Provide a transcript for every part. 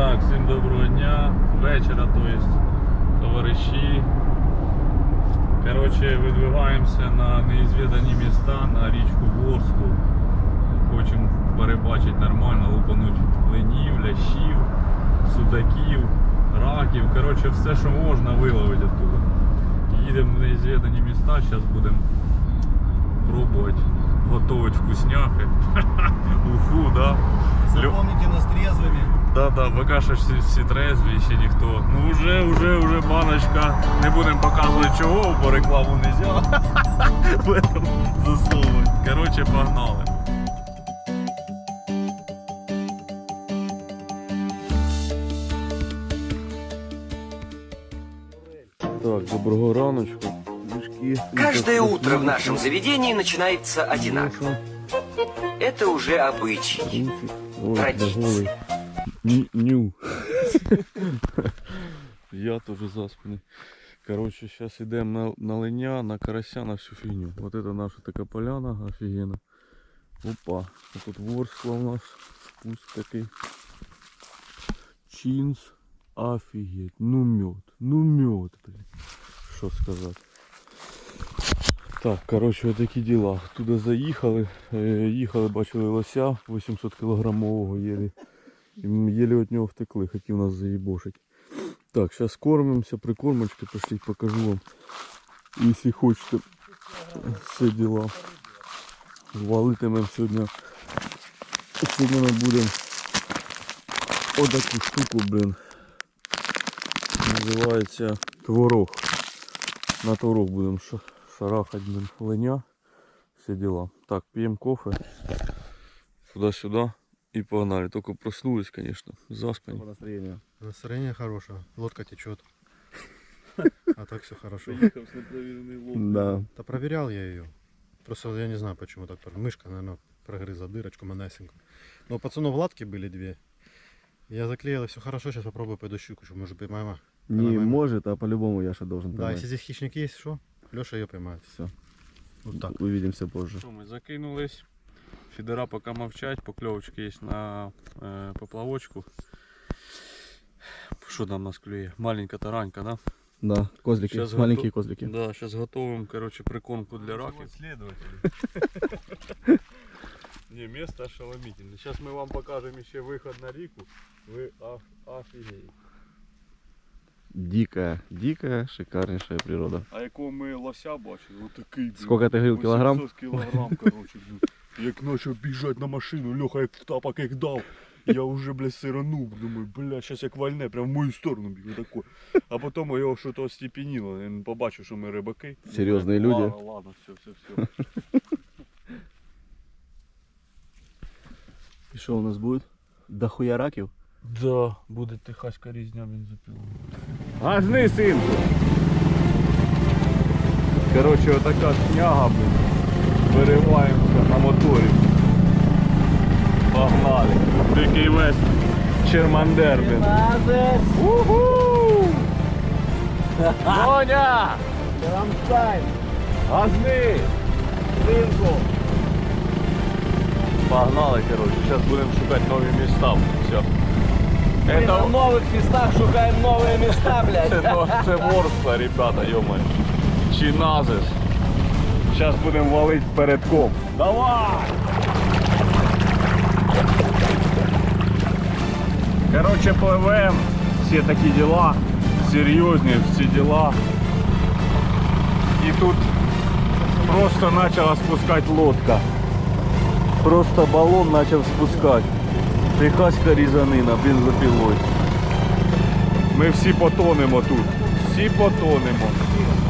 Так, всім доброго дня, вечора, то есть, товариші. Коротше, видвигаємося на неізвідані міста, на річку Ворску. Хочемо перебачити нормально, лупануть линів, лящів, судаків, раків. Коротше, все, що можна, виловити оттуда. Їдемо в неізвідані міста, зараз будемо пробувати готувати вкусняхи. Уфу, да? Запомните нас трезвыми. Да-да, поки що всі, всі трезві, ще ніхто. Ну вже, вже, вже баночка. Не будемо показувати чого, бо рекламу не можна. Поэтому засовують. Коротше, погнали. Так, доброго раночку. Мішки. Каждое утро в нашем заведении начинается одинаково. Это уже обычай. Ой, Ню. Я теж заспаний. Короче, сейчас идем на, на линя, на карася, на всю фигню. Вот это наша така поляна, офигенно. Опа, вот тут ворскла у нас. Спуск такий. Чинс. Офигеть. Ну мед. Ну мед, блин. Що сказати. Так, коротше, отакі діла. Туди заїхали, е, їхали, бачили лося 800 кілограмового єлі. І ми єлі від нього втекли, хотів нас заїбошить. Так, зараз кормимося, прикормочки, пошліть, покажу вам. Якщо хочете все діла. Валитимемо сьогодні. Сьогодні ми будемо отаку штуку, блин. Називається творог. На творог будемо ша- шарахать, блин, линя. Все дела. Так, пьем кофе. Туда-сюда. И погнали. Только проснулись, конечно. Заспані. настроение? Настроение хорошее. Лодка течет. А так все хорошо. Да. Да проверял я ее. Просто я не знаю почему так. Мышка, наверное, прогрызла дырочку манасенькую. Но у пацанов латки были две. Я заклеил, все хорошо. Сейчас попробую пойду щуку, что может поймаем. Не Поймаем. может, а по-любому Яша должен Да, поймать. если здесь хищник есть, что? Леша ее поймает. Все. Вот так. Увидимся позже. Що ми закинулись. Фідера поки мовчать, покльовочки є на е, поплавочку. Що там нас клює? Маленька таранька, да? Да, козлики. Щас маленькие готов- козлики. Да, зараз готуємо, короче, прикормку для раків. Не, место ошеломительное. Сейчас мы вам покажем еще выход на реку. Вы оф- офигеете. Дикая, дикая, шикарнейшая природа. А якого ми лося бачили? Отакий. блін, Сколько ти говорив, кілограм? 800 кілограм, короче, блін. Як почав біжати на машину, Льоха як в тапок як дав. Я вже, блядь, сиранув, думаю, бля, зараз як вальне, прям в мою сторону біг, отако. А потім його щось остепеніло, він побачив, що ми рибаки. Серйозні люди. Ладно, ладно, все, все, все. И что у нас будет? Дохуя раків? Да, буде техаська різня бензопилу. Газни, синку! Короче, отака сняга, блин Вириваємося на моторі. Погнали. Такий весь чермандер, блин. Уху! Моня! Газни! Синку! Погнали, короче. Сейчас будем шукать новые места. Все. Это В новых местах шукаем новые места, блядь. Це, но- це ворство, ребята, йомай. Чиназис. Зараз будемо валити передком. Давай! Короче, пливем. Всі такі діла. Серйозні всі діла. І тут просто почала спускати лодка. Просто балон почав спускати. Техаська різанина бензопилою. Ми всі потонемо тут. Всі потонемо.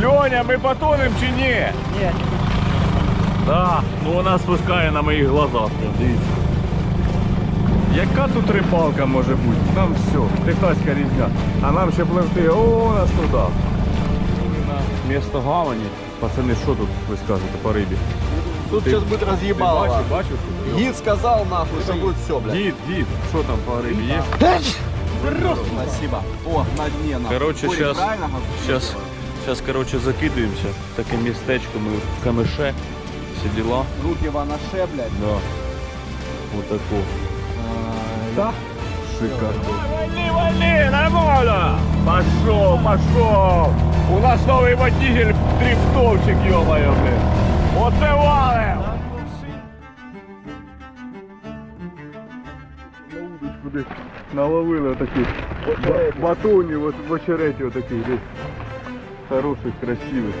Льоня, ми потонемо чи ні? Ні. Так, ну вона спускає на моїх глазах. Дивіться. Яка тут рибалка може бути? Нам все, техаська різня. А нам ще пливти, о, нас туди. Місто гавані. Пацани, що тут ви скажете по рибі? Тут сейчас будет разъебало. бачив, бачив? Гид сказал нахуй, что будет все, блядь. Дід, дід, що там по рибі є? Спасибо. О, на дне нахуй. Короче, Боря, щас- правильно? Сейчас, сейчас, короче, закидываемся. Таке містечко ми в камеше. Всі діла. Руки в анаше, блядь. Да. Вот таку. Да? Шикарно. Вали, вали, нормально. Пошел, пошел. У нас новый водитель, дрифтовщик, ё-моё, блин. Вот и валим. На удочку десь наловили отакі ба- батонів от в очереті отаких десь. Хороших, красивих.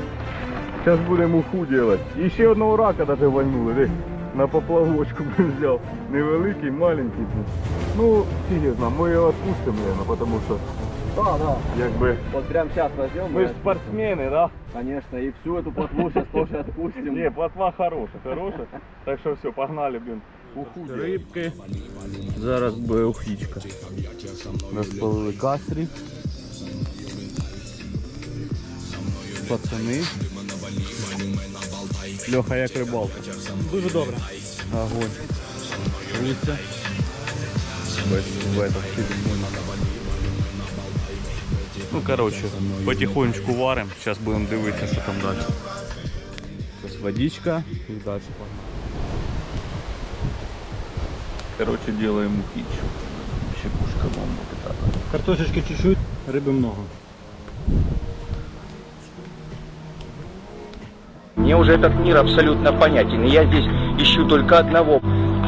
Зараз будемо уху делать. І ще одного рака даже вальнули, десь на поплавочку блин, взяв. Невеликий, маленький. блин. Ну, фіг я знаю, ми його відпустимо, наверное, тому що Да, да. якби Вот прям сейчас возьмем. ми ж спортсмени, да? Конечно, и всю эту плотву сейчас тоже отпустим. Не, плотва хороша, хороша. Так що все, погнали, блін. Уху Рибки. Зараз буде ухічка. Нас полили кастрі. Пацани. Льоха, як рибалка? Дуже добре. Огонь. Без в этом. Ну, короче, потихонечку варим. Сейчас будем дивитися, що там далі. Сейчас водичка и дальше погнали. Короче, делаем ухичу. Щекушка бомба. Картошечки чуть-чуть, риби много. Мне уже этот мир абсолютно понятен. И я здесь ищу только одного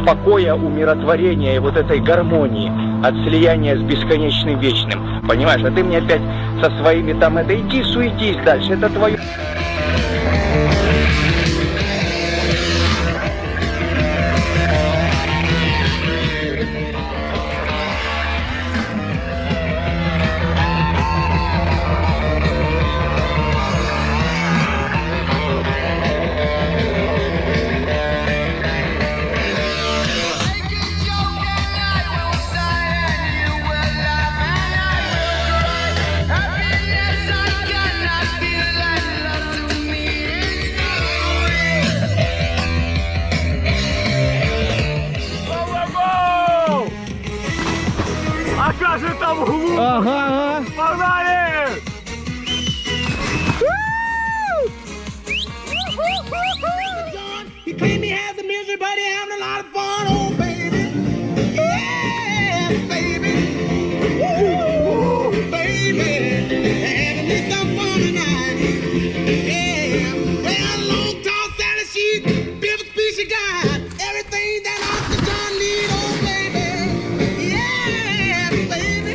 покоя, умиротворения и вот этой гармонии от слияния с бесконечным вечным. Понимаешь, а ты мне опять со своими там это иди суетись дальше, это твое. He's got. Everything that Uncle John need, oh baby. Yeah, baby.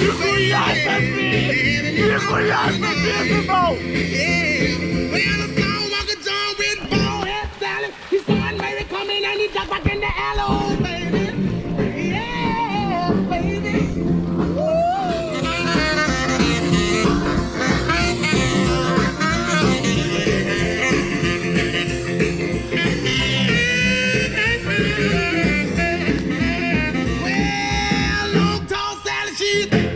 Nicolas, baby. Nicolas, baby. Yeah, baby. Mm.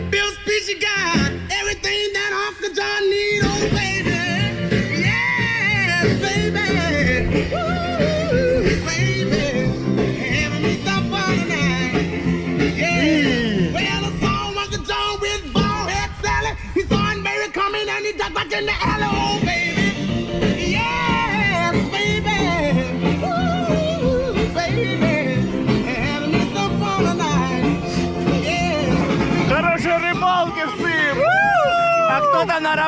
back in the alley, fun tonight.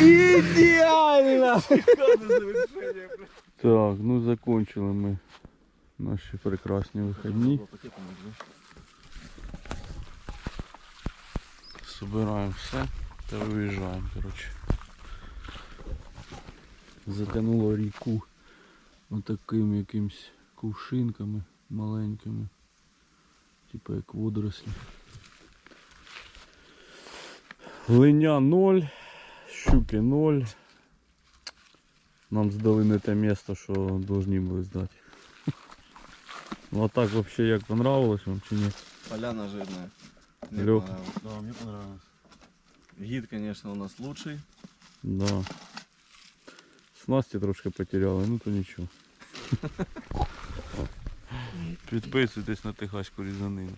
Идеально! Так, ну закончили ми наші прекрасні вихідні. Собираємо все та виїжджаємо, коротше. Затянуло ріку отакими якимсь кувшинками маленькими. Типа як водорослі. Линя 0, щуки 0. Нам здали не те місто, що повинні були здати. Ну а так взагалі як понравилось вам чи ні? Поляна жирная. Мне понравилось. Да, мне понравилось. Гид, конечно, у нас лучший. Да снасті трошки потеряли, ну то нічого. Підписуйтесь на тихачку різанину.